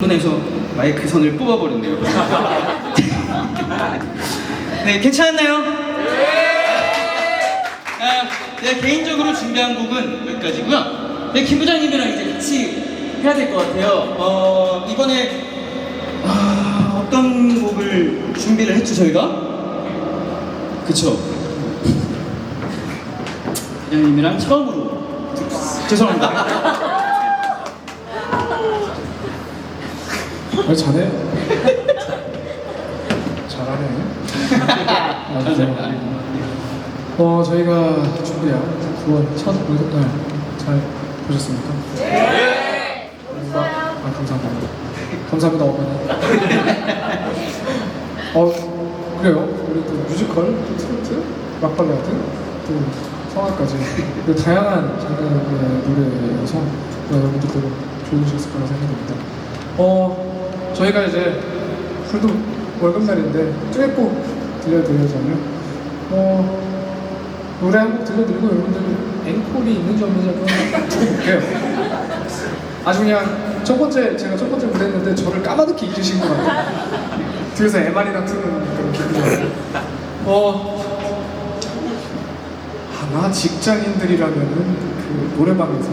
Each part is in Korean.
손에서 마이크 선을 뽑아버렸네요. 네, 괜찮았나요? 아, 네, 개인적으로 준비한 곡은 여기까지고요. 네, 김 부장님이랑 이제 같이 해야 될 것 같아요. 어, 이번에 아, 어떤 곡을 준비를 했죠 저희가? 그쵸? 부장님이랑 처음으로 죄송합니다. 아, 잘해. 잘하네. 좋아. 어, 저희가 준비한 9월 첫 월급날 잘 보셨습니까? 네! 아, 감사합니다. 감사합니다, 어머니. 어, 그래요. 우리 또 뮤지컬, 또 트로트, 락발라드, 또 성악까지 그 다양한 장르의 노래여서 여러분들도 좋으셨을 거라 생각합니다. 어, 저희가 이제 그래도 월급날인데 듀엣곡 들려드리자면 어, 노래 한 곡 들려드리고 여러분들 앵콜이 있는지 없는지 한번 들어볼게요. 아주 그냥 첫 번째 제가 첫 번째 무대 했는데 저를 까마득히 잊으신 것 같아요. 뒤에서 에마리나 트는 그런 기분이에요. 어, 아마 직장인들이라면은 그 노래방에서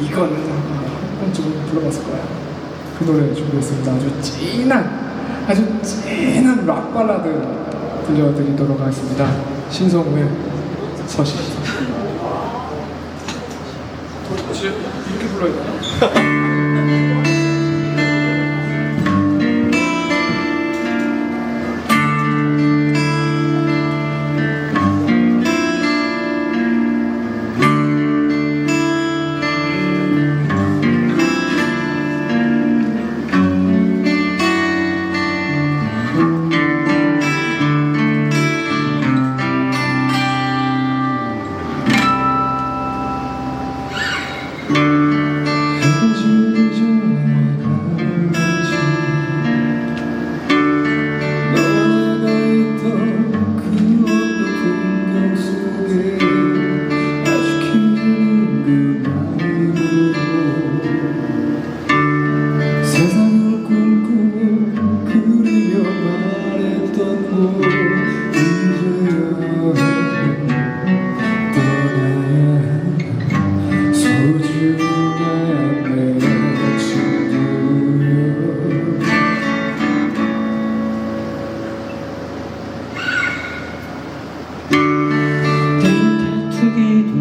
이거는 한 번쯤은 불러봤을 거야. 그 노래 준비했습니다. 아주 진한, 아주 진한 락 발라드 들려드리도록 하겠습니다. 신성우의 서시. 도대체 이렇게 불러야 되나?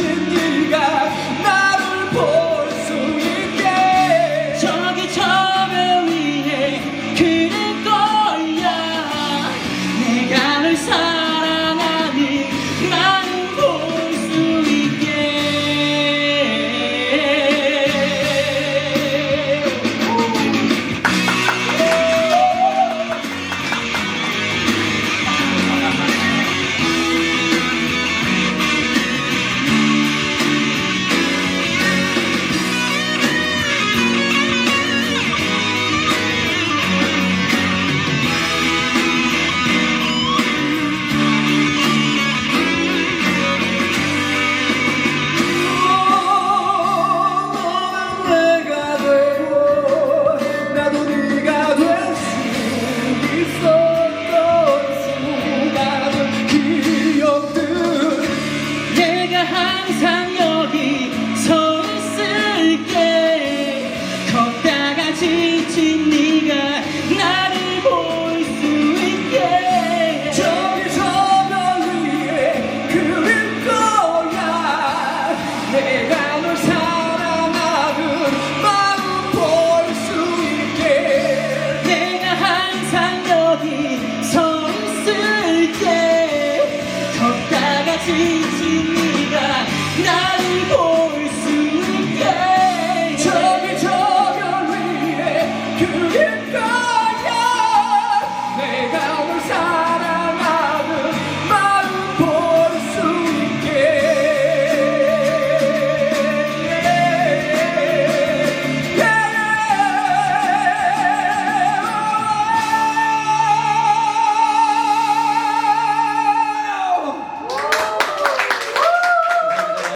天地盖